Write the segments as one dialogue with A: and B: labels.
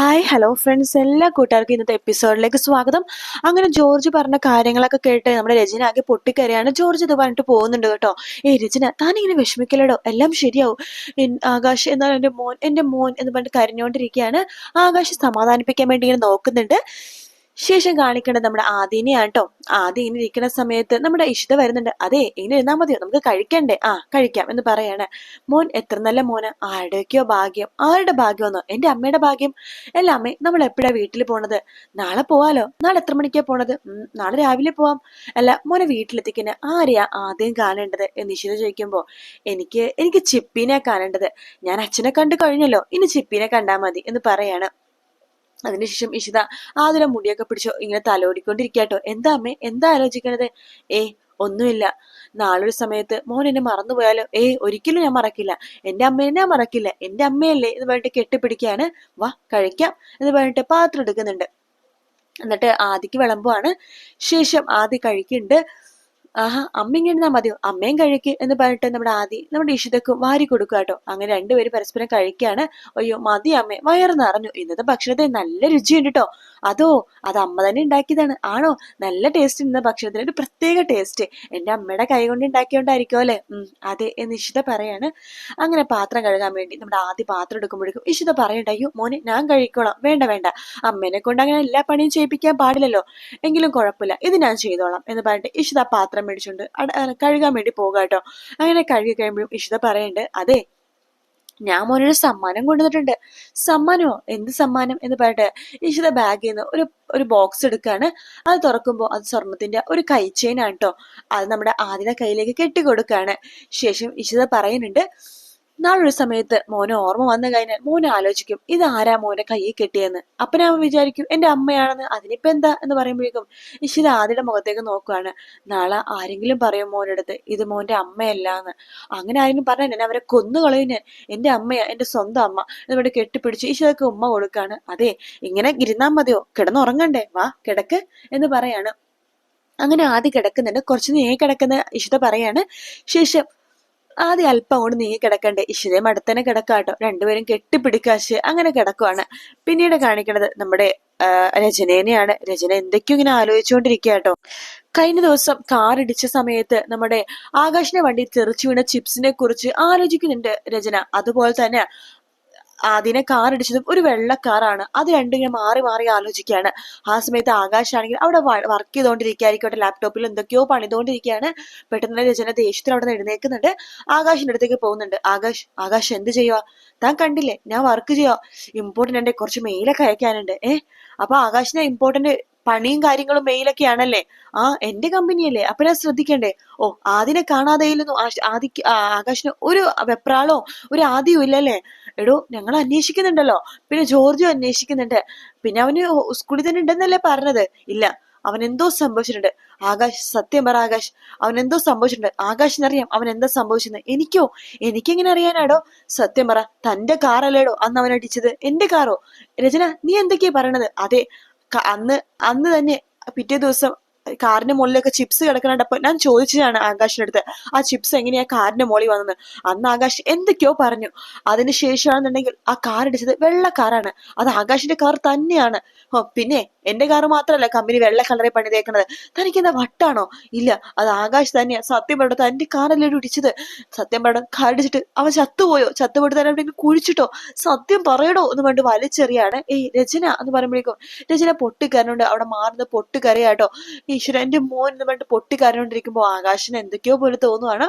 A: Hi hello friends എല്ലാ കൂട്ടുകാർക്കും ഇന്നത്തെ എപ്പിസോഡിലേക്ക് സ്വാഗതം. അങ്ങനെ ജോർജ് പറഞ്ഞ കാര്യങ്ങളൊക്കെ കേട്ട് നമ്മുടെ രചന ആകെ പൊട്ടിക്കരയാണ്. ജോർജ് ഇത് പറഞ്ഞിട്ട് പോകുന്നുണ്ട് കേട്ടോ. ഏ രചന താനിങ്ങനെ വിഷമിക്കലടോ എല്ലാം ശരിയാവും. ആകാശ് എന്നാൽ എന്റെ മോൻ എന്റെ മോൻ എന്ന് പറഞ്ഞിട്ട് കരഞ്ഞുകൊണ്ടിരിക്കുകയാണ്. ആകാശ് സമാധാനിപ്പിക്കാൻ വേണ്ടി ഇങ്ങനെ നോക്കുന്നുണ്ട്. ശേഷം കാണിക്കേണ്ടത് നമ്മുടെ ആദിനെയാണ് കേട്ടോ ആദ്യം ഇങ്ങനെ ഇരിക്കുന്ന സമയത്ത് നമ്മുടെ ഇഷിത വരുന്നുണ്ട്. അതെ ഇങ്ങനെ ഇരുന്നാ മതിയോ? നമുക്ക് കഴിക്കണ്ടേ? ആ കഴിക്കാം എന്ന് പറയാണ്. മോൻ എത്ര നല്ല മോന്. ആരുടെയൊക്കെയോ ഭാഗ്യം. ആരുടെ ഭാഗ്യമൊന്നോ? എന്റെ അമ്മയുടെ ഭാഗ്യം. അല്ല അമ്മേ നമ്മൾ എപ്പോഴാ വീട്ടിൽ പോണത്? നാളെ പോവാലോ? നാളെ എത്ര മണിക്കാ പോണത്? നാളെ രാവിലെ പോവാം. അല്ല മോനെ വീട്ടിലെത്തിക്കുന്ന. ആരെയാ ആദ്യം കാണേണ്ടത്? എന്ന് ഇഷിത ചോദിക്കുമ്പോ എനിക്ക് എനിക്ക് ചിപ്പിനെ കാണേണ്ടത്. ഞാൻ അച്ഛനെ കണ്ടു കഴിഞ്ഞല്ലോ. ഇനി ചിപ്പിനെ കണ്ടാ മതി എന്ന് പറയാണ്. അതിനുശേഷം ഇഷിത ആതിര മുടിയൊക്കെ പിടിച്ചോ ഇങ്ങനെ തലോടിക്കൊണ്ടിരിക്കാട്ടോ എന്താ അമ്മേ? എന്താ ആലോചിക്കണത്? ഏ ഒന്നുമില്ല. നാളൊരു സമയത്ത് മോൻ എന്നെ മറന്നുപോയാലോ? ഏ ഒരിക്കലും ഞാൻ മറക്കില്ല. എന്റെ അമ്മേനെ ഞാൻ മറക്കില്ല. എന്റെ അമ്മയല്ലേ എന്ന് പറഞ്ഞിട്ട് കെട്ടിപ്പിടിക്കാണ് വാ കഴിക്കാം എന്ന് പറഞ്ഞിട്ട് പാത്രം എടുക്കുന്നുണ്ട്. എന്നിട്ട് ആദിക്ക് വിളമ്പുവാണ്. ശേഷം ആദി കഴിക്കുന്നുണ്ട്. ആഹാ അമ്മ ഇങ്ങനെ മതിയോ? അമ്മയും കഴിക്ക് എന്ന് പറഞ്ഞിട്ട് നമ്മുടെ ആദി നമ്മുടെ ഇഷിതക്കും വാരി കൊടുക്കുക കേട്ടോ. അങ്ങനെ രണ്ടുപേരും പരസ്പരം കഴിക്കുകയാണ് അയ്യോ മതി അമ്മ വയറ് നിറഞ്ഞു. ഇന്നത്തെ ഭക്ഷണത്തിന് നല്ല രുചിയുണ്ട് കേട്ടോ. അതോ അത് അമ്മ തന്നെ ഉണ്ടാക്കിയതാണ്. ആണോ? നല്ല ടേസ്റ്റ് ഇന്ന ഭക്ഷണത്തിന്. ഒരു പ്രത്യേക ടേസ്റ്റ് എന്റെ അമ്മയുടെ കൈ കൊണ്ട് ഉണ്ടാക്കിയോണ്ടായിരിക്കും അല്ലേ? അതെ എന്ന് ഇഷിത പറയാണ്. അങ്ങനെ പാത്രം കഴുകാൻ വേണ്ടി നമ്മുടെ ആദ്യ പാത്രം എടുക്കുമ്പോഴേക്കും ഇഷിത പറയണ്ടായോ മോനെ ഞാൻ കഴിക്കോളാം. വേണ്ട വേണ്ട. അമ്മേനെ കൊണ്ട് അങ്ങനെ എല്ലാ പണിയും ചെയ്യിപ്പിക്കാൻ പാടില്ലല്ലോ. എങ്കിലും കുഴപ്പമില്ല. ഇത് ഞാൻ ചെയ്തോളാം എന്ന് പറഞ്ഞിട്ട് ഇഷിത പാത്രം മേടിച്ചുകൊണ്ട് അട- കഴുകാൻ വേണ്ടി പോകുക കേട്ടോ. അങ്ങനെ കഴുകി കഴിയുമ്പോഴും ഇഷിത പറയുന്നുണ്ട് അതെ ഞാൻ മോനൊരു സമ്മാനം കൊണ്ടുവന്നിട്ടുണ്ട്. സമ്മാനമോ എന്ത് സമ്മാനം? എന്ന് പറഞ്ഞിട്ട് ഇഷിത ബാഗിൽ നിന്ന് ഒരു ഒരു ബോക്സ് എടുക്കാണ്. അത് തുറക്കുമ്പോൾ അത് സ്വർണത്തിന്റെ ഒരു കൈ കേട്ടോ. അത് നമ്മുടെ ആദിന കയ്യിലേക്ക് കെട്ടിക്കൊടുക്കുകയാണ് ശേഷം ഇഷിത പറയുന്നുണ്ട് നാളൊരു സമയത്ത് മോനെ ഓർമ്മ വന്നു കഴിഞ്ഞാൽ മോനെ ആലോചിക്കും ഇത് ആരാ മോനെ കയ്യിൽ കെട്ടിയെന്ന്? അപ്പനാമ വിചാരിക്കും എന്റെ അമ്മയാണെന്ന് അതിനിപ്പോ എന്താ? എന്ന് പറയുമ്പോഴേക്കും ഇഷിത ആദ്യയുടെ മുഖത്തേക്ക് നോക്കുകയാണ് നാളെ ആരെങ്കിലും പറയും മോനടുത്ത് ഇത് മോന്റെ അമ്മയല്ല എന്ന് അങ്ങനെ ആരെങ്കിലും പറഞ്ഞാൽ ഞാൻ അവരെ കൊന്നുകളയും ഞാൻ എന്റെ അമ്മയാ എന്റെ സ്വന്തം അമ്മ എന്നിവിടെ കെട്ടിപ്പിടിച്ച് ഇശിതക്ക് ഉമ്മ കൊടുക്കാണ് അതെ ഇങ്ങനെ ഇരുന്നാ മതിയോ? കിടന്നുറങ്ങണ്ടേ വാ കിടക്ക് എന്ന് പറയാണ്. അങ്ങനെ ആദ്യം കിടക്കുന്നുണ്ട്. കുറച്ച് നേരം കിടക്കുന്ന ഇഷിത പറയാണ് ശേഷം ആദ്യം അല്പം അങ്ങോട്ട് നീങ്ങി കിടക്കണ്ടേ? ഇഷിതെ മടത്തനെ കിടക്കാട്ടോ. രണ്ടുപേരും കെട്ടിപ്പിടിക്കാശ് അങ്ങനെ കിടക്കുവാണ്. പിന്നീട് കാണിക്കണത് നമ്മുടെ രചനേനെയാണ് രചന എന്തൊക്കെയോ ഇങ്ങനെ ആലോചിച്ചുകൊണ്ടിരിക്കുക കഴിഞ്ഞ ദിവസം കാർ ഇടിച്ച സമയത്ത് നമ്മുടെ ആകാശിന്റെ വണ്ടി തെറിച്ചു വീണ ചിപ്സിനെ കുറിച്ച് ആലോചിക്കുന്നുണ്ട് രചന അതുപോലെ തന്നെ അതിനെ കാർ ഇടിച്ചതും ഒരു വെള്ള കാറാണ് അത് രണ്ടും ഇങ്ങനെ മാറി മാറി ആലോചിക്കുകയാണ്. ആ സമയത്ത് ആകാശാണെങ്കിൽ അവിടെ വർക്ക് ചെയ്തുകൊണ്ടിരിക്കുകയായിരിക്കട്ടെ ലാപ്ടോപ്പിൽ എന്തൊക്കെയോ പണിതുകൊണ്ടിരിക്കുകയാണ് പെട്ടെന്ന് രചന ദേഷ്യത്തിൽ അവിടെ നിന്ന് എഴുന്നേക്കുന്നുണ്ട് ആകാശിന്റെ അടുത്തേക്ക് പോകുന്നുണ്ട്. ആകാശ് ആകാശ് എന്ത് ചെയ്യുക താൻ കണ്ടില്ലേ? ഞാൻ വർക്ക് ചെയ്യുക ഇമ്പോർട്ടന്റ് ഉണ്ട് കുറച്ച് മെയിലൊക്കെ അയക്കാനുണ്ട്. ഏഹ് അപ്പൊ ആകാശിനെ ഇമ്പോർട്ടന്റ് പണിയും കാര്യങ്ങളും മെയിലൊക്കെ ആണല്ലേ ആ എന്റെ കമ്പനിയല്ലേ അപ്പൊ ഞാൻ ശ്രദ്ധിക്കണ്ടേ. ഓ ആദിനെ കാണാതെയില്ലെന്നു ആദിക്ക് ആകാശിന് ഒരു വെപ്രാളോ ഒരു ആദ്യവും ഇല്ലല്ലേ? എടോ ഞങ്ങൾ അന്വേഷിക്കുന്നുണ്ടല്ലോ. പിന്നെ ജോർജും അന്വേഷിക്കുന്നുണ്ട്. പിന്നെ അവന് സ്കൂളിൽ തന്നെ ഉണ്ടെന്നല്ലേ പറഞ്ഞത്? ഇല്ല. അവൻ എന്തോ സംഭവിച്ചിട്ടുണ്ട്. ആകാശ് സത്യം പറ ആകാശ്. അവൻ എന്തോ സംഭവിച്ചിട്ടുണ്ട്. ആകാശിനറിയാം അവൻ എന്താ സംഭവിച്ചത് എനിക്കോ? എനിക്കെങ്ങനെ അറിയാനാടോ? സത്യം പറ തന്റെ കാറല്ലേടോ അന്ന് അവൻ അടിച്ചത്? എന്റെ കാറോ? രചന നീ എന്തൊക്കെയാ പറയണത്? അതെ അന്ന് അന്ന് തന്നെ പിറ്റേ ദിവസം കാറിന്റെ മുകളിലൊക്കെ ചിപ്സ് കിടക്കണപ്പോ ഞാൻ ചോദിച്ചതാണ് ആകാശിന്റെ അടുത്ത് ആ ചിപ്സ് എങ്ങനെയാ കാറിന്റെ മുകളിൽ വന്നത്? അന്ന് ആകാശ് എന്തൊക്കെയോ പറഞ്ഞു. അതിന് ശേഷമാണെന്നുണ്ടെങ്കിൽ ആ കാർ ഇടിച്ചത് വെള്ള കാറാണ് അത് ആകാശിന്റെ കാർ തന്നെയാണ്. പിന്നെ എന്റെ കാർ മാത്രമല്ല കമ്പനി വെള്ള കളറിൽ പണിതേക്കണത്. തനിക്ക് എന്താ വട്ടാണോ? ഇല്ല അത് ആകാശ് തന്നെയാ. സത്യം പറഞ്ഞു തന്റെ കാറല്ലേ ഇടിച്ചത്? സത്യം പറഞ്ഞു കാർ ഇടിച്ചിട്ട് അവൻ ചത്തുപോയോ? ചത്തുപോയിട്ട് തന്നെ എവിടെയെങ്കിലും കുഴിച്ചിട്ടോ? സത്യം പറയടോ എന്ന് പറഞ്ഞിട്ട് വലിച്ചെറിയാണ്. ഏയ് രചന എന്ന് പറയുമ്പോഴേക്കും രചന പൊട്ടിക്കരനുണ്ട് അവിടെ മാറുന്ന പൊട്ടുകരയാട്ടോ. ഈശ്വര എന്റെ മോൻ എന്ന് പറഞ്ഞിട്ട് പൊട്ടിക്കരനോണ്ടിരിക്കുമ്പോ ആകാശിന് എന്തൊക്കെയോ പോലെ തോന്നുവാണ്.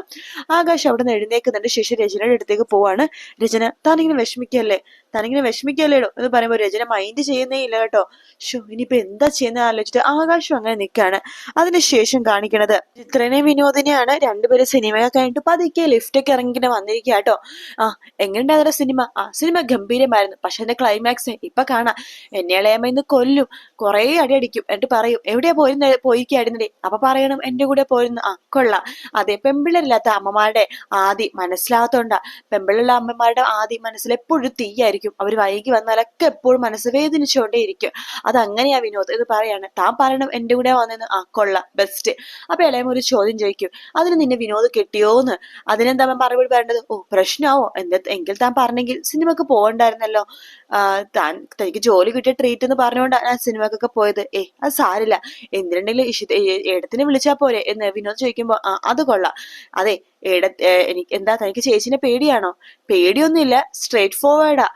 A: ആകാശ് അവിടെ നിന്ന് എഴുന്നേക്കുന്നുണ്ട് ശേഷം രചനയുടെ അടുത്തേക്ക് പോവാണ്. രചന താനിങ്ങനെ വിഷമിക്കല്ലേ താനിങ്ങനെ വിഷമിക്കല്ലേടോ എന്ന് പറയുമ്പോൾ രചന മൈൻഡ് ചെയ്യുന്നേ ഇല്ല കേട്ടോ. ഷോ ഇനിയിപ്പോ എന്താ ചെയ്യുന്നത് ആലോചിച്ചിട്ട് ആകാശം അങ്ങനെ നിൽക്കാണ് അതിനുശേഷം കാണിക്കണത് ചിത്രനെ വിനോദിനെയാണ് രണ്ടുപേരും സിനിമയൊക്കെ കഴിഞ്ഞിട്ട് പതുക്കെ ലിഫ്റ്റൊക്കെ ഇറങ്ങി ഇങ്ങനെ വന്നിരിക്കുക കേട്ടോ. ആ എങ്ങനെയുണ്ടായിരുന്നു സിനിമ? ആ സിനിമ ഗംഭീരമായിരുന്നു. പക്ഷെ അതിന്റെ ക്ലൈമാക്സ് ഇപ്പൊ കാണാം. എന്നെ ഇളയമ്മ ഇന്ന് കൊല്ലും. കുറേ അടി അടിക്കും എന്നിട്ട് പറയും എവിടെയാ പോയിരുന്ന? പോയിക്കായിരുന്നേ അപ്പൊ പറയണം എന്റെ കൂടെ പോയിരുന്നു. ആ കൊള്ളാം. അതെ പെമ്പിള്ളരില്ലാത്ത അമ്മമാരുടെ ആദി മനസ്സിലാകത്തോണ്ടാ. പെമ്പിളുള്ള അമ്മമാരുടെ ആദി മനസ്സിൽ എപ്പോഴും തീയായിരിക്കും. വരുമ്പോഴേക്കും അവർ വൈകി വന്നാലൊക്കെ എപ്പോഴും മനസ്സ് വേദനിച്ചുകൊണ്ടേയിരിക്കും അതങ്ങനെയാ വിനോദ് ഇത് പറയാണ്. താൻ പറയണം എന്റെ കൂടെ വന്നെന്ന്. ആ കൊള്ളാം. ബെസ്റ്റ് അപ്പൊ ഇളയമ ഒരു ചോദ്യം ചോദിക്കും. അതിന് നിന്നെ വിനോദ് കിട്ടിയോന്ന്? അതിനെന്താ മറുപടി പറയേണ്ടത്? ഓ പ്രശ്നമാവോ എന്താ എങ്കിൽ താൻ പറഞ്ഞെങ്കിൽ സിനിമക്ക് പോകണ്ടായിരുന്നല്ലോ. താൻ തനിക്ക് ജോലി കിട്ടിയ ട്രീറ്റ് എന്ന് പറഞ്ഞുകൊണ്ടാണ് ഞാൻ സിനിമക്കൊക്കെ പോയത്. ഏ അത് സാരില്ല. എന്തിനുണ്ടെങ്കിലും ഇഷിത ഏടത്തിനെ വിളിച്ചാ പോരെ എന്ന് വിനോദ് ചോദിക്കുമ്പോൾ ആ അത് കൊള്ളാം. അതെ ഏട എനിക്ക് എന്താ തനിക്ക് ചേച്ചിനെ പേടിയാണോ? പേടിയൊന്നുമില്ല. സ്ട്രേറ്റ് ഫോർവേഡാ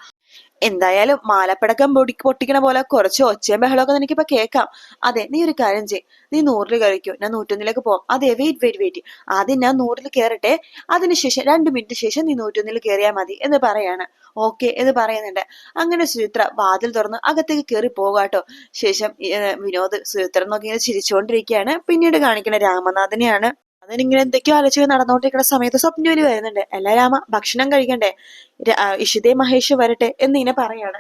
A: എന്തായാലും മാലപ്പടക്കം പൊടി പൊട്ടിക്കണ പോലെ കുറച്ച് ഒച്ചയും ബഹളമൊക്കെ നിനക്കിപ്പോ കേൾക്കാം. അതെ നീ ഒരു കാര്യം ചെയ് നീ നൂറിൽ കഴിക്കൂ ഞാൻ നൂറ്റൊന്നിലേക്ക് പോകാം അതെ വെയിറ്റ് വെയിറ്റ് വെയിറ്റ് ആദ്യം ഞാൻ നൂറിൽ കയറട്ടെ. അതിനുശേഷം രണ്ട് മിനിറ്റ് ശേഷം നീ നൂറ്റൊന്നിൽ കയറിയാൽ മതി എന്ന് പറയാണ്. ഓക്കെ എന്ന് പറയുന്നുണ്ട്. അങ്ങനെ സുചിത്ര വാതിൽ തുറന്ന് അകത്തേക്ക് കയറി പോകാട്ടോ ശേഷം വിനോദ് സുചിത്ര നോക്കി ഇങ്ങനെ ചിരിച്ചുകൊണ്ടിരിക്കുകയാണ് പിന്നീട് കാണിക്കുന്ന രാമനാഥനെയാണ്. അതിനിങ്ങനെ എന്തൊക്കെയോ ആലോചിച്ച് നടന്നുകൊണ്ടിരിക്കുന്ന സമയത്ത് സ്വപ്നവിന് വരുന്നുണ്ട്. എല്ലാ രാമ ഭക്ഷണം കഴിക്കണ്ടേ? ഇഷിതേ മഹേഷ് വരട്ടെ എന്ന് ഇങ്ങനെ പറയാണ്.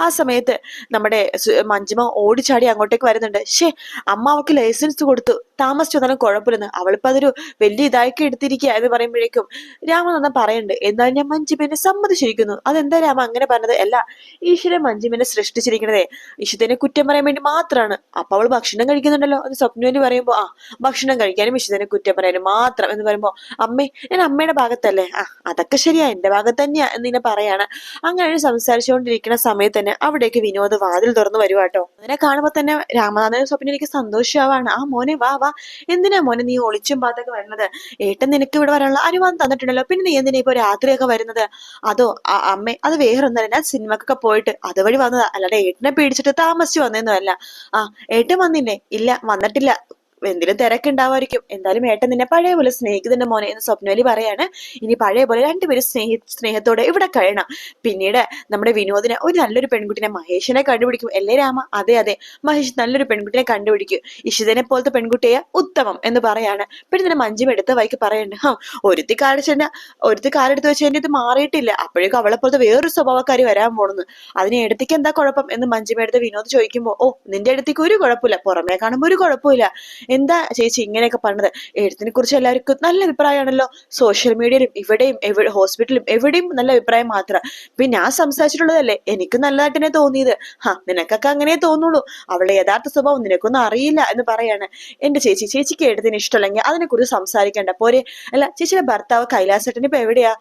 A: ആ സമയത്ത് നമ്മുടെ മഞ്ജുമ ഓടിച്ചാടി അങ്ങോട്ടേക്ക് വരുന്നുണ്ട്. ഷേ അമ്മ അവൾക്ക് ലൈസൻസ് കൊടുത്തു. താമസിച്ചു വന്നാലും കുഴപ്പമില്ലെന്ന്. അവളിപ്പോ അതൊരു വലിയ ഇതാക്കി എടുത്തിരിക്കുക എന്ന് പറയുമ്പോഴേക്കും രാമനന്ദൻ പറയുന്നുണ്ട് എന്നാലും ഞാൻ മഞ്ജുമനെ സമ്മതിച്ചിരിക്കുന്നു. അതെന്താ രാമ അങ്ങനെ പറഞ്ഞത്? അല്ല ഈശ്വരൻ മഞ്ജുമനെ സൃഷ്ടിച്ചിരിക്കണതേ. ഈശ്വരനെ കുറ്റം പറയാൻ വേണ്ടി മാത്രമാണ് അപ്പൊ അവൾ ഭക്ഷണം കഴിക്കുന്നുണ്ടല്ലോ. അത് സ്വപ്നുവിന് പറയുമ്പോ ആ ഭക്ഷണം കഴിക്കാനും ഈശ്വരനെ കുറ്റം പറയാനും മാത്രം. എന്ന് പറയുമ്പോ അമ്മേ ഞാൻ അമ്മയുടെ ഭാഗത്തല്ലേ? ആ അതൊക്കെ ശരിയാ. എന്റെ ഭാഗത്ത് തന്നെയാ. എന്നിങ്ങനെ പറയാണ്. അങ്ങനെ സംസാരിച്ചുകൊണ്ടിരിക്കുന്ന സമയത്ത് തന്നെ അവിടേക്ക് വിനോദ് വാതിൽ തുറന്നു വരുവാട്ടോ അതിനെ കാണുമ്പോൾ തന്നെ രാമനാഥൻ സ്വപ്നം എനിക്ക് സന്തോഷമാവാണ് ആ മോനെ വാ വാ. എന്തിനാ മോനെ നീ ഒളിച്ചും പാത്തൊക്കെ വരുന്നത്? ഏട്ടൻ നിനക്ക് ഇവിടെ വരാനുള്ള അനുവാദം തന്നിട്ടുണ്ടല്ലോ. പിന്നെ നീ എന്തിനാ ഇപ്പൊ രാത്രിയൊക്കെ വരുന്നത്? അതോ ആ അമ്മ അത് വേറൊന്നല്ല. ഞാൻ സിനിമക്കൊക്കെ പോയിട്ട് അതുവഴി വന്നതാ. അല്ലാതെ ഏട്ടനെ പേടിച്ചിട്ട് താമസിച്ചു വന്നതൊന്നും അല്ല ആ ഏട്ടൻ വന്നില്ലേ? ഇല്ല വന്നിട്ടില്ല. എന്തിനും തിരക്കുണ്ടാവായിരിക്കും. എന്തായാലും ഏട്ടൻ നിന്നെ പഴയ പോലെ സ്നേഹിക്കുന്നുണ്ട് മോനെ എന്ന് സ്വപ്നവലി പറയാണ്. ഇനി പഴയ പോലെ രണ്ടുപേരും സ്നേഹി സ്നേഹത്തോടെ ഇവിടെ കഴിയണം. പിന്നീട് നമ്മുടെ വിനോദിനെ ഒരു നല്ലൊരു പെൺകുട്ടിനെ മഹേഷിനെ കണ്ടുപിടിക്കും. അല്ലേ രാമ? അതെ അതെ. മഹേഷ് നല്ലൊരു പെൺകുട്ടിനെ കണ്ടുപിടിക്കും. ഇഷിതനെ പോലത്തെ പെൺകുട്ടിയെ ഉത്തമം എന്ന് പറയാണ്. പിന്നെ തന്നെ മഞ്ജും എടുത്ത വൈക്ക് പറയുന്നുണ്ട് ഹാ ഒരുത്തി കാണിച്ചെന്നെ ഒരുത്തി കാലെടുത്ത് വെച്ച് കഴിഞ്ഞാൽ ഇത് മാറിയിട്ടില്ല. അപ്പോഴേക്കും അവളെ പോലത്തെ വേറൊരു സ്വഭാവക്കാരി വരാൻ പോണെന്ന്. അതിനെ എടുത്തേക്ക് എന്താ കുഴപ്പം എന്ന് മഞ്ജുമ എടുത്ത് വിനോദ് ചോദിക്കുമ്പോൾ ഓ നിന്റെ അടുത്തേക്ക് ഒരു കുഴപ്പമില്ല. പുറമേ കാണുമ്പോൾ ഒരു കുഴപ്പമില്ല. എന്താ ചേച്ചി ഇങ്ങനെയൊക്കെ പറഞ്ഞത്? എഴുത്തിനെ കുറിച്ച് എല്ലാവർക്കും നല്ല അഭിപ്രായമാണല്ലോ. സോഷ്യൽ മീഡിയയിലും ഇവിടെയും എവിടെ ഹോസ്പിറ്റലും എവിടെയും നല്ല അഭിപ്രായം മാത്രം. പിന്നെ ഞാൻ സംസാരിച്ചിട്ടുള്ളതല്ലേ? എനിക്ക് നല്ലതായിട്ട് തന്നെ തോന്നിയത്. ഹാ നിനക്കൊക്കെ അങ്ങനെ തോന്നുള്ളൂ. അവളെ യഥാർത്ഥ സ്വഭാവം നിനക്കൊന്നും അറിയില്ല എന്ന് പറയാണ്. എന്റെ ചേച്ചി ചേച്ചിക്ക് എഴുത്തിന് ഇഷ്ടമല്ലെങ്കിൽ അതിനെക്കുറിച്ച് സംസാരിക്കേണ്ട. പോരെ. അല്ല ചേച്ചിയുടെ ഭർത്താവ് കൈലാസേട്ടൻ ഇപ്പൊ എവിടെയാ?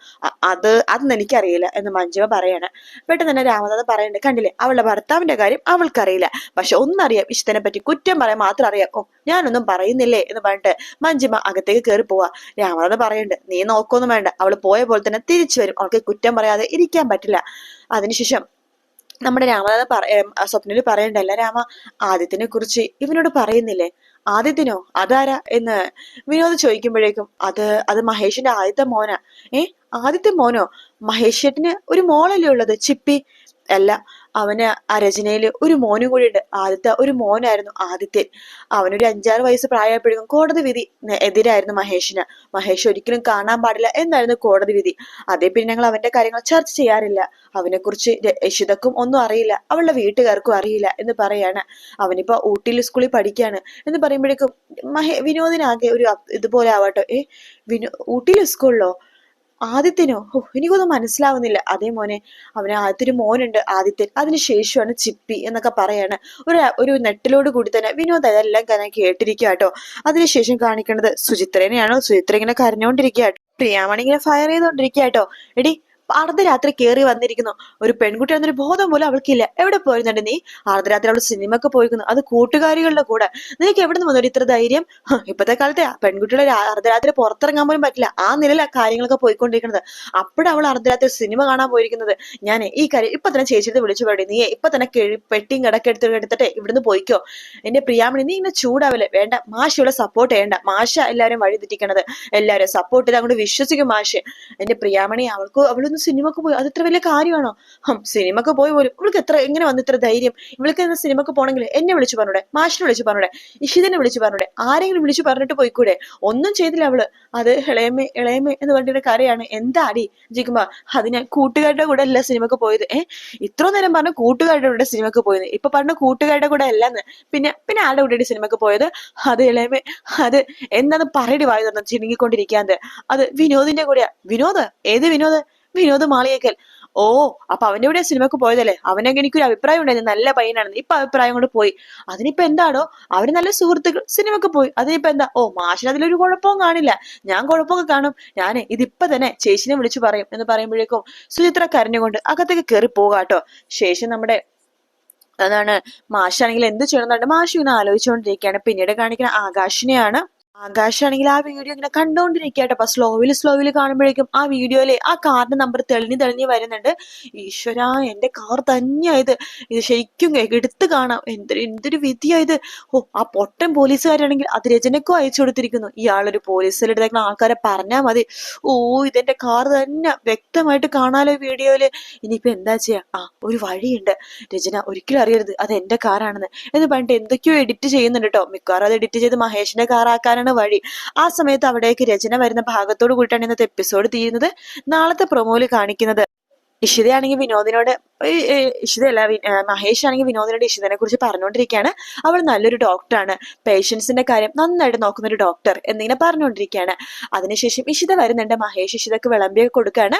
A: അത് അതൊന്നും എനിക്കറിയില്ല എന്ന് മഞ്ജുവ പറയാണ്. പെട്ടെന്ന് തന്നെ രാമനാഥ് പറയണ്ടേ കണ്ടില്ലേ? അവളുടെ ഭർത്താവിന്റെ കാര്യം അവൾക്കറിയില്ല. പക്ഷെ ഒന്നറിയാം ഇഷ്ടത്തിനെ പറ്റി കുറ്റം പറയാൻ മാത്രം അറിയാം. ഓ ഞാനൊന്നും പറയുന്നില്ലേ എന്ന് പറഞ്ഞിട്ട് മഞ്ജിമ അകത്തേക്ക് കയറി പോവാ. രാമനോട് പറയുന്നുണ്ട് നീ നോക്കൊന്നും വേണ്ട. അവൾ പോയ പോലെ തന്നെ തിരിച്ചു വരും. അവൾക്ക് കുറ്റം പറയാതെ ഇരിക്കാൻ പറ്റില്ല. അതിനുശേഷം നമ്മുടെ രാമനാഥ പറ സ്വപ്നയിൽ പറയണ്ടല്ല രാമ ആദിത്യനെ കുറിച്ച് ഇവനോട് പറയുന്നില്ലേ? ആദിത്യനോ? അതാരാ? എന്ന് വിനോദ് ചോദിക്കുമ്പോഴേക്കും അത് അത് മഹേഷിന്റെ ആദ്യത്തെ മോനാ. ഏ ആദ്യത്തെ മോനോ? മഹേഷ് ഒരു മോളല്ലേ ഉള്ളത് ചിപ്പി? അല്ല അവന് ആ രചനയിൽ ഒരു മോനും കൂടി ഉണ്ട്. ആദ്യത്തെ ഒരു മോനായിരുന്നു ആദിത്യൻ. അവനൊരു അഞ്ചാറ് വയസ്സ് പ്രായപ്പോഴേക്കും കോടതി വിധി എതിരായിരുന്നു മഹേഷിന്. മഹേഷ് ഒരിക്കലും കാണാൻ പാടില്ല എന്നായിരുന്നു കോടതി വിധി. അതേ പിന്നെ ഞങ്ങൾ അവന്റെ കാര്യങ്ങൾ ചർച്ച ചെയ്യാറില്ല. അവനെ കുറിച്ച് രക്ഷിതക്കും ഒന്നും അറിയില്ല. അവളുടെ വീട്ടുകാർക്കും അറിയില്ല എന്ന് പറയാണ്. അവനിപ്പോ ഊട്ടിയിൽ സ്കൂളിൽ പഠിക്കുകയാണ് എന്ന് പറയുമ്പോഴേക്കും മഹേ വിനോദിനാകെ ഒരു ഇതുപോലെ ആവട്ടോ. ഏ? വിനോ ഊട്ടിയിൽ സ്കൂളിലോ? ആദിത്യനോ? ഓ എനിക്കൊന്നും മനസ്സിലാവുന്നില്ല. അതേ മോനെ അവന് ആദ്യത്തിന് മോനുണ്ട് ആദിത്യൻ. അതിനുശേഷമാണ് ചിപ്പി എന്നൊക്കെ പറയാണ്. ഒരു ഒരു നെട്ടിലോട് കൂടി തന്നെ വിനോദ് അതെല്ലാം തന്നെ കേട്ടിരിക്കുക കേട്ടോ അതിനുശേഷം കാണിക്കുന്നത് സുചിത്രേനെയാണോ? സുചിത്ര ഇങ്ങനെ കരഞ്ഞുകൊണ്ടിരിക്കുക കേട്ടോ പ്രിയാമണി ഇങ്ങനെ ഫയർ ചെയ്തോണ്ടിരിക്കുക കേട്ടോ എടി അർദ്ധരാത്രി കയറി വന്നിരിക്കുന്നു. ഒരു പെൺകുട്ടി എന്നൊരു ബോധം പോലും അവൾക്കില്ല. എവിടെ പോയിരുന്നുണ്ട് നീ? അർദ്ധരാത്രി അവൾ സിനിമക്ക് പോയിരിക്കുന്നു അത് കൂട്ടുകാരികളുടെ കൂടെ. നിനക്ക് എവിടെ നിന്ന് വന്നൊരു ഇത്ര ധൈര്യം? ഇപ്പത്തെ കാലത്തെ പെൺകുട്ടികളെ അർദ്ധരാത്രി പുറത്തിറങ്ങാൻ പോലും പറ്റില്ല. ആ നിലയിൽ ആ കാര്യങ്ങളൊക്കെ പോയിക്കൊണ്ടിരിക്കുന്നത്. അപ്പോഴവൾ അർദ്ധരാത്രി സിനിമ കാണാൻ പോയിരിക്കുന്നത്. ഞാൻ ഈ കാര്യം ഇപ്പൊ തന്നെ ചേച്ചിയുടെ വിളിച്ചു പറയും നീ ഇപ്പൊ തന്നെ പെട്ടിയും കിടക്കെടുത്ത് എടുത്തിട്ടെ ഇവിടുന്ന് പോയിക്കോ. എന്റെ പ്രിയാമണി നീ ഇങ്ങനെ ചൂടാവല്ലേ? വേണ്ട. മാഷയുടെ സപ്പോർട്ട് ചെയ്യണ്ട. മാഷ എല്ലാവരും വഴി തെറ്റിക്കണത്. എല്ലാവരും സപ്പോർട്ട് ചെയ്ത് അങ്ങോട്ട് വിശ്വസിക്കും മാഷ്. എന്റെ പ്രിയാമണി അവൾക്ക് അവളൊന്നും ഒന്ന് സിനിമക്ക് പോയി. അത് ഇത്ര വലിയ കാര്യമാണോ? ഹം സിനിമക്ക് പോയി പോലും. ഇവൾക്ക് എത്ര എങ്ങനെ വന്ന് ഇത്ര ധൈര്യം? ഇവൾക്ക് എന്ന സിനിമക്ക് പോണെങ്കിൽ എന്നെ വിളിച്ചു പറഞ്ഞൂടെ മാഷിനെ വിളിച്ചു പറഞ്ഞൂടെ ഇഷിതനെ വിളിച്ചു പറഞ്ഞൂടെ ആരെങ്കിലും വിളിച്ചു പറഞ്ഞിട്ട് പോയിക്കൂടെ? ഒന്നും ചെയ്തില്ല അവൾ. അത് ഇളയമ്മ ഇളയമ്മ എന്ന് പറഞ്ഞിട്ട് കരയാണ്. എന്താ അടി ജിക്കുമ്പ അത് ഞാൻ കൂട്ടുകാരുടെ കൂടെ അല്ല സിനിമക്ക് പോയത്. ഏഹ് ഇത്ര നേരം പറഞ്ഞ കൂട്ടുകാരുടെ കൂടെ സിനിമക്ക് പോയത്. ഇപ്പൊ പറഞ്ഞ കൂട്ടുകാരുടെ കൂടെ അല്ലെന്ന്. പിന്നെ പിന്നെ ആരുടെ കൂടെ സിനിമക്ക് പോയത്? അത് ഇളയമ്മ അത് എന്താന്ന് പറയടി വായു തന്നെ ചിണുങ്ങിക്കൊണ്ടിരിക്കാന്ത് അത് വിനോദിന്റെ കൂടെയാ. വിനോദ്? ഏത് വിനോദ്? വിനോദ് മാളിയേക്കൽ. ഓ അപ്പൊ അവന്റെ കൂടെ സിനിമക്ക് പോയതല്ലേ? അവനൊക്കെ എനിക്കൊരു അഭിപ്രായം ഉണ്ടായിരുന്നു. നല്ല പയ്യനാണെന്ന്. ഇപ്പൊ അഭിപ്രായം കൊണ്ട് പോയി. അതിനിപ്പോ എന്താണോ? അവർ നല്ല സുഹൃത്തുക്കൾ സിനിമക്ക് പോയി. അതിനിപ്പോ എന്താ? ഓ മാഷിന് അതിലൊരു കുഴപ്പവും കാണില്ല. ഞാൻ കുഴപ്പമൊക്കെ കാണും. ഞാൻ ഇതിപ്പൊ തന്നെ ചേച്ചിനെ വിളിച്ചു പറയും എന്ന് പറയുമ്പോഴേക്കും സുചിത്ര കരഞ്ഞുകൊണ്ട് അകത്തേക്ക് കയറി പോകാട്ടോ ശേഷം നമ്മുടെ അതാണ് മാഷാണെങ്കിൽ എന്ത് ചെയ്യണമെന്നുണ്ട് മാഷ് ഇങ്ങനെ ആലോചിച്ചുകൊണ്ടിരിക്കുകയാണ്. പിന്നീട് കാണിക്കുന്ന ആകാശിനെയാണ് ആകാശാണെങ്കിൽ ആ വീഡിയോ ഇങ്ങനെ കണ്ടോണ്ടിരിക്കട്ടെ അപ്പൊ സ്ലോവിൽ സ്ലോവിൽ കാണുമ്പോഴേക്കും ആ വീഡിയോയിലെ ആ കാറിന്റെ നമ്പർ തെളിഞ്ഞു തെളിഞ്ഞു വരുന്നുണ്ട്. ഈശ്വര എന്റെ കാർ തന്നെയായത് ഇത്. ശരിക്കും എടുത്ത് കാണാം. എന്തൊരു എന്തൊരു വിധിയായത് ഓ ആ പൊട്ടൻ പോലീസുകാരാണെങ്കിൽ അത് രചനക്കും അയച്ചു കൊടുത്തിരിക്കുന്നു. ഇയാളൊരു പോലീസിലെടുത്തേക്കുന്ന ആൾക്കാരെ പറഞ്ഞാൽ മതി. ഓ ഇതെന്റെ കാർ തന്നെ വ്യക്തമായിട്ട് കാണാലോ വീഡിയോയിൽ ഇനിയിപ്പോ എന്താ ചെയ്യാ? ആ ഒരു വഴിയുണ്ട്. രചന ഒരിക്കലും അറിയരുത്. അത് എന്റെ കാറാണെന്ന് എന്ന് പറഞ്ഞിട്ട് എന്തൊക്കെയോ എഡിറ്റ് ചെയ്യുന്നുണ്ട് കേട്ടോ. മിക്കവാറും അത് എഡിറ്റ് ചെയ്ത് മഹേഷിന്റെ കാർ ആക്കാനാണ് വഴി. ആ സമയത്ത് അവിടേക്ക് രചന വരുന്ന ഭാഗത്തോട് കൂടിയിട്ടാണ് ഇന്നത്തെ എപ്പിസോഡ് തീരുന്നത്. നാളത്തെ പ്രൊമോയിൽ കാണിക്കുന്നത് ഇഷിതയാണെങ്കിൽ വിനോദിനോട് ഇഷിതയല്ല മഹേഷ് ആണെങ്കിൽ വിനോദിനോട് ഇഷിതനെ കുറിച്ച് പറഞ്ഞുകൊണ്ടിരിക്കുകയാണ് അവൾ നല്ലൊരു ഡോക്ടറാണ് പേഷ്യൻസിന്റെ കാര്യം നന്നായിട്ട് നോക്കുന്ന ഒരു ഡോക്ടർ എന്നിങ്ങനെ പറഞ്ഞുകൊണ്ടിരിക്കുകയാണ് അതിനുശേഷം ഇഷിത വരുന്നുണ്ട്. മഹേഷ് ഇഷിതക്ക് വിളമ്പിയൊക്കെ കൊടുക്കുകയാണ്.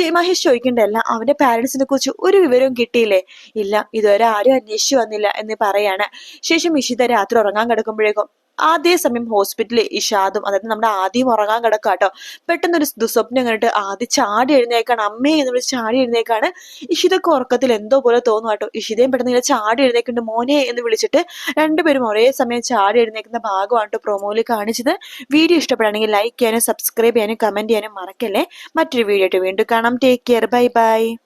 A: ഈ മഹേഷ് ചോദിക്കേണ്ടതല്ല അവന്റെ പാരന്റ്സിനെ കുറിച്ച് ഒരു വിവരവും കിട്ടിയില്ലേ? ഇല്ല ഇതുവരെ ആരും അന്വേഷിച്ചു വന്നില്ല എന്ന് പറയാണ്. ശേഷം ഇഷിത രാത്രി ഉറങ്ങാൻ കിടക്കുമ്പോഴേക്കും ആദ്യ സമയം ഹോസ്പിറ്റലിൽ ഇഷാദും അതായത് നമ്മുടെ ആദ്യം ഉറങ്ങാൻ കിടക്കുക കേട്ടോ പെട്ടെന്ന് ഒരു ദുസ്വപ്നം കണ്ടിട്ട് ആദ്യം ചാടി എഴുന്നേക്കാണ്. അമ്മയെ എന്ന് വിളിച്ച് ചാടി എഴുന്നേക്കാണ്. ഇഷിതൊക്കെ ഉറക്കത്തിൽ എന്തോ പോലെ തോന്നുന്നു കേട്ടോ ഇഷിതയും പെട്ടെന്ന് ഇങ്ങനെ ചാടി എഴുന്നേക്കുന്നുണ്ട്. മോനെ എന്ന് വിളിച്ചിട്ട് രണ്ടുപേരും ഒരേ സമയം ചാടി എഴുന്നേക്കുന്ന ഭാഗമാണ് കേട്ടോ പ്രൊമോയിൽ കാണിച്ചത്. വീഡിയോ ഇഷ്ടപ്പെടുകയാണെങ്കിൽ ലൈക്ക് ചെയ്യാനും സബ്സ്ക്രൈബ് ചെയ്യാനും കമന്റ് ചെയ്യാനും മറക്കല്ലേ. മറ്റൊരു വീഡിയോ ആയിട്ട് വീണ്ടും കാണാം. Take care bye bye